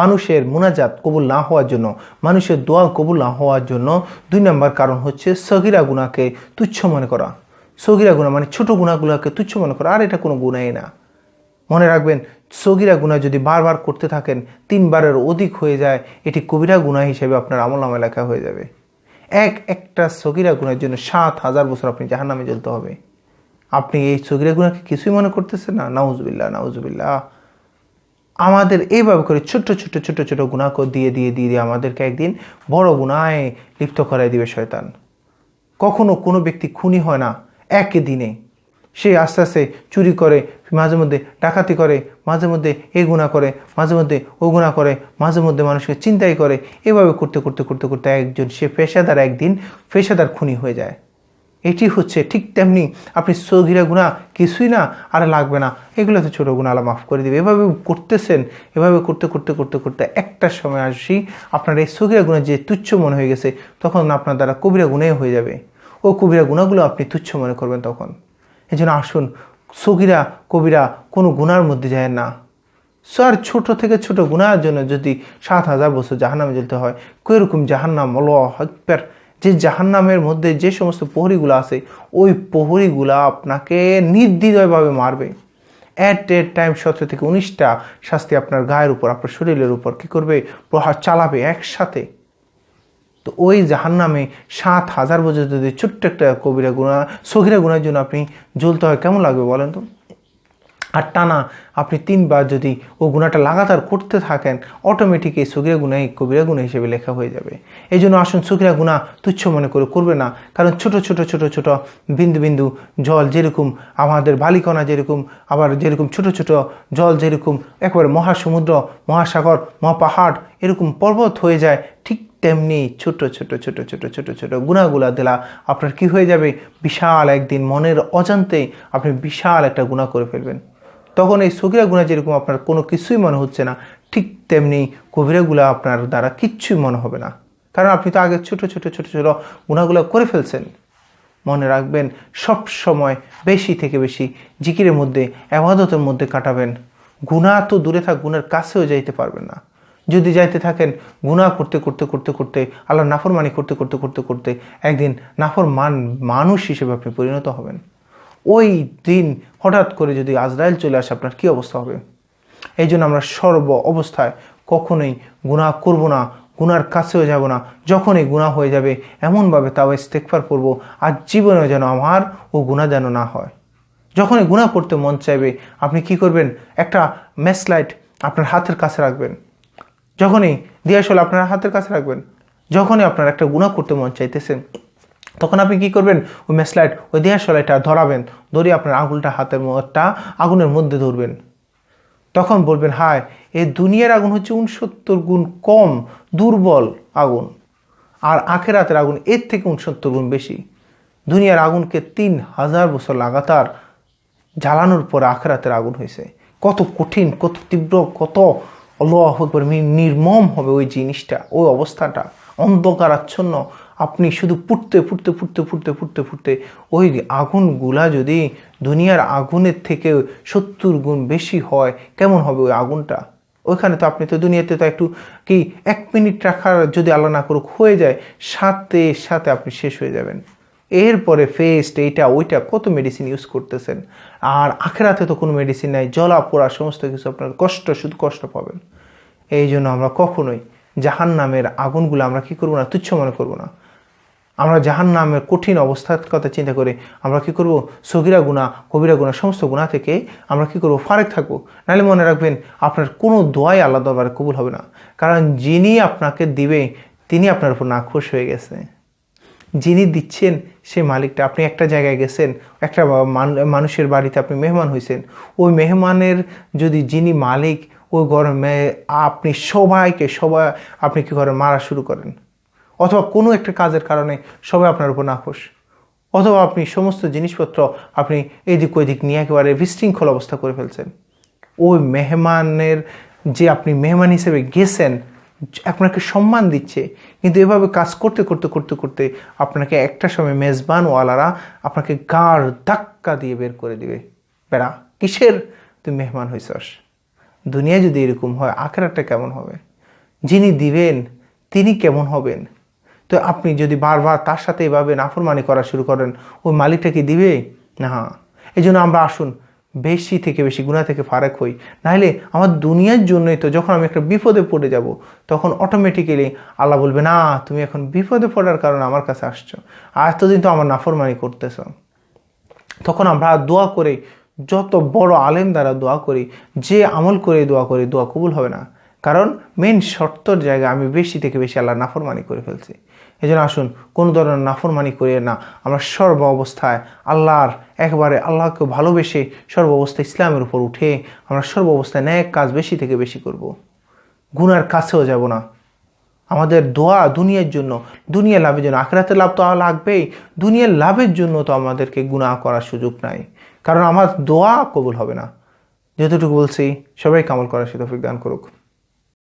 মানুষের মুনাজাত কবুল না হওয়ার জন্য, মানুষের দোয়া কবুল না হওয়ার জন্য দুই নম্বর কারণ হচ্ছে সগিরা গুণাকে তুচ্ছ মনে করা। সগিরা গুণা মানে ছোট গুণাগুলোকে তুচ্ছ মনে করা, আর এটা কোনো গুণাই না। মনে রাখবেন, সগিরা গুণা যদি বারবার করতে থাকেন, তিনবারের অধিক হয়ে যায়, এটি কবিরা গুণা হিসেবে আপনার আমল নামে লেখা হয়ে যাবে। এক, একটা সগিরা গুণার জন্য সাত হাজার বছর আপনি জাহান নামে জ্বলতে হবে। আপনি এই সগিরা গুণাকে কিছুই মনে করতেছেন না? নাউজবিল্লা নাউজবিল্লা আমাদের এইভাবে করে ছোট্ট ছোট্ট ছোট ছোট গুণা দিয়ে দিয়ে দিয়ে দিয়ে আমাদেরকে একদিন বড় গুণায় লিপ্ত করাই দিবে শয়তান। কখনো কোনো ব্যক্তি খুনি হয় না একই দিনে সে আস্তে আস্তে চুরি করে, মাঝে মধ্যে ডাকাতি করে, মাঝে মধ্যে এ গুণা করে, মাঝে মধ্যে ও গুণা করে, মাঝে মধ্যে মানুষকে চিন্তাই করে। এভাবে করতে করতে করতে করতে একজন, সে পেশাদার একদিন পেশাদার খুনি হয়ে যায়। এটি হচ্ছে ঠিক তেমনি আপনি সগিরা গুণা কিছুই না, আর লাগবে না। এগুলো তো ছোটো গুণা আলা মাফ করে দিবে। এভাবে করতেছেন, এভাবে করতে করতে করতে করতে একটা সময় আসি, আপনার এই সগিরা গুণা যে তুচ্ছ মনে হয়ে গেছে, তখন আপনার দ্বারা কবিরা গুণাই হয়ে যাবে। ও কবিরা গুণাগুলো আপনি তুচ্ছ মনে করবেন তখন। এই জন্য আসুন, সগিরা, কবিরা কোনো গুণার মধ্যে যায় না। স্যার ছোট থেকে ছোট গুণার জন্য যদি সাত হাজার বছর জাহান্নামে জ্বলতে হয় কীরকম জাহান্নাম? আল্লাহ আকবার। যে জাহান্নামের মধ্যে যে সমস্ত প্রহরীগুলো আছে, ওই প্রহরীগুলা আপনাকে নির্দ্বিধয়ভাবে মারবে। অ্যাট এ টাইম সতেরো থেকে উনিশটা শাস্তি আপনার গায়ের উপর, আপনার শরীরের উপর কী করবে? প্রহার চালাবে একসাথে। তো ওই জাহান্নামে সাত হাজার বছর যদি ছোট্ট একটা কবিরা গুণা সগিরা গুণার জন্য আপনি জ্বলতে হয়, কেমন লাগবে বলেন তো? আর টানা আপনি তিনবার যদি ও গুণাটা লাগাতার করতে থাকেন অটোমেটিক এই সগিরা গুণাই কবিরা গুণা হিসেবে লেখা হয়ে যাবে। এই জন্য আসুন সগিরা গুণা তুচ্ছ মনে করে করবে না। কারণ ছোট ছোট ছোট ছোট বিন্দু বিন্দু জল যেরকম আমাদের বালিকণা যেরকম, আবার যেরকম ছোট ছোট জল যেরকম, একেবারে মহাসমুদ্র, মহাসাগর, মহাপাহাড় এরকম পর্বত হয়ে যায়, ঠিক তেমনি ছোট ছোট ছোট ছোট ছোট ছোট গুণাগুলা দিলা আপনার কি হয়ে যাবে? বিশাল একদিন মনের অজান্তে আপনি বিশাল একটা গুণা করে ফেলবেন। তখন এই সগিরা গুণা যেরকম আপনার কোনো কিছুই মনে হচ্ছে না, ঠিক তেমনি কবিরাগুলা আপনার দ্বারা কিচ্ছুই মনে হবে না। কারণ আপনি তো আগে ছোট ছোট ছোট ছোট গুণাগুলো করে ফেলছেন। মনে রাখবেন, সব সময় বেশি থেকে বেশি জিকিরের মধ্যে, আবাদতের মধ্যে কাটাবেন। গুণা তো দূরে থাক, গুণের কাছেও যাইতে পারবেন না। যদি যাইতে থাকেন, গুণা করতে করতে করতে করতে, আল্লাহ নাফরমানি করতে করতে করতে করতে একদিন নাফর মান মানুষ হিসেবে আপনি পরিণত হবেন। ওই দিন হঠাৎ করে যদি আজরাইল চলে আসে, আপনার কী অবস্থা হবে? এই জন্য আমরা সর্ব অবস্থায় কখনোই গুণা করব না, গুনার কাছেও যাব না। যখনই গুণা হয়ে যাবে, এমনভাবে তাও ইস্তেকফার করব, আর জীবনে যেন আমার ও গুণা যেন না হয়। যখনই গুণা করতে মন চাইবে, আপনি কি করবেন? একটা ম্যাসলাইট আপনার হাতের কাছে রাখবেন। যখনই দিয়াশল আপনার হাতের কাছে রাখবেন, যখনই আপনার একটা গুণা করতে মন চাইতেছেন তখন আপনি কি করবেন? ওই ম্যাসলাইট, ওই দেহাশলাইটা ধরাবেন ধরে আপনার আঙুলটা, হাতের মধ্যটা আগুনের মধ্যে ধরবেন। তখন বলবেন, হায়, এই দুনিয়ার আগুন হচ্ছে উনসত্তর গুণ কম, দুর্বল আগুন। আর আখের হাতের আগুন এর থেকে উনসত্তর গুণ বেশি। দুনিয়ার আগুনকে তিন হাজার বছর লাগাতার জ্বালানোর পরে আখেরাতের আগুন হয়েছে। কত কঠিন, কত তীব্র, কত একবার নির্মম হবে ওই জিনিসটা, ওই অবস্থাটা। অন্ধকারাচ্ছন্ন আপনি শুধু ফুটতে ফুটতে ফুটতে ফুটতে ফুটতে ফুটতে ওই আগুনগুলা যদি দুনিয়ার আগুনের থেকে সত্তর গুণ বেশি হয়, কেমন হবে ওই আগুনটা? ওইখানে তো আপনি তো দুনিয়াতে তো একটু কি এক মিনিট রাখার যদি আল্লাহ না করুক হয়ে যায়, সাথে সাথে আপনি শেষ হয়ে যাবেন। এরপরে ফেস্ট, এইটা, ওইটা কত মেডিসিন ইউজ করতেছেন? আর আখেরাতে তো কোনো মেডিসিন নাই জলা পোড়া, সমস্ত কিছু আপনার কষ্ট, শুধু কষ্ট পাবেন। এই জন্য আমরা কখনোই জাহান নামের আগুনগুলো আমরা কি করব না, তুচ্ছ মনে করব না। আমরা জাহান নামের কঠিন অবস্থার কথা চিন্তা করে আমরা কি করব? সগিরা গুণা কবিরা গুণা সমস্ত গুণা থেকে আমরা কি করব? ফারেক থাকব। নাহলে মনে রাখবেন, আপনার কোনো দোয়াই আল্লাহ দরবারে কবুল হবে না। কারণ যিনি আপনাকে দিবে, তিনি আপনার উপর নাখোশ হয়ে গেছে। যিনি দিচ্ছেন সেই মালিকটা। আপনি একটা জায়গায় গেছেন, একটা মানুষের বাড়িতে আপনি মেহমান হয়েছেন ওই মেহমানের যদি যিনি মালিক, ওই গরমে আপনি সবাইকে সবাই, আপনি কি করেন মারা শুরু করেন? অথবা কোনো একটা কাজের কারণে সবাই আপনার উপর নাখোশ। অথবা আপনি সমস্ত জিনিসপত্র আপনি এদিক ওইদিক নিয়ে একেবারে বিশৃঙ্খল অবস্থা করে ফেলছেন। ওই মেহমানের যে আপনি মেহমান হিসেবে গেছেন, আপনাকে সম্মান দিচ্ছে, কিন্তু এভাবে কাজ করতে করতে করতে করতে আপনাকে একটা সময় মেজবানওয়ালারা আপনাকে গাড় ধাক্কা দিয়ে বের করে দিবে। বেড়া, কিসের তুই মেহমান হইছস? দুনিয়া যদি এরকম হয় আখেরাটা কেমন হবে? যিনি দিবেন, তিনি কেমন হবেন? তো আপনি যদি বারবার তার সাথে এভাবে নাফরমানি করা শুরু করেন, ওই মালিকটা কি দিবে? না। এই জন্য আমরা আসুন, বেশি থেকে বেশি গুণা থেকে ফারাক হই। নাহলে আমার দুনিয়ার জন্যই তো যখন আমি একটা বিপদে পড়ে যাব, তখন অটোমেটিক্যালি আল্লাহ বলবে, না, তুমি এখন বিপদে পড়ার কারণে আমার কাছে আসছো। আর এতদিন তো আমার নাফরমানি করতেছ। তখন আমরা দোয়া করে, যত বড় আলেম দ্বারা দোয়া করি, যে আমল করে দোয়া করি, দোয়া কবুল হবে না। কারণ মেন শর্তর জায়গায় আমি বেশি থেকে বেশি আল্লাহ নাফরমানি করে ফেলছি। এই জন্য আসুন, কোনো ধরনের নাফরমানি করে না। আমরা সর্ব অবস্থায় আল্লাহর একবারে আল্লাহকে ভালোবেসে সর্ব অবস্থায় ইসলামের উপর উঠে আমরা সর্ব অবস্থায় ন্যায় কাজ বেশি থেকে বেশি করব। গুনার কাছেও যাব না। আমাদের দোয়া দুনিয়ার জন্য দুনিয়া লাভের জন্য। আখরাতে লাভ তো লাগবেই। দুনিয়ার লাভের জন্য তো আমাদেরকে গুনাহ করার সুযোগ নাই। কারণ আমার দোয়া কবুল হবে না। যতটুকু বলছি সবাই কামল করার সে তৌফিক দান করুক।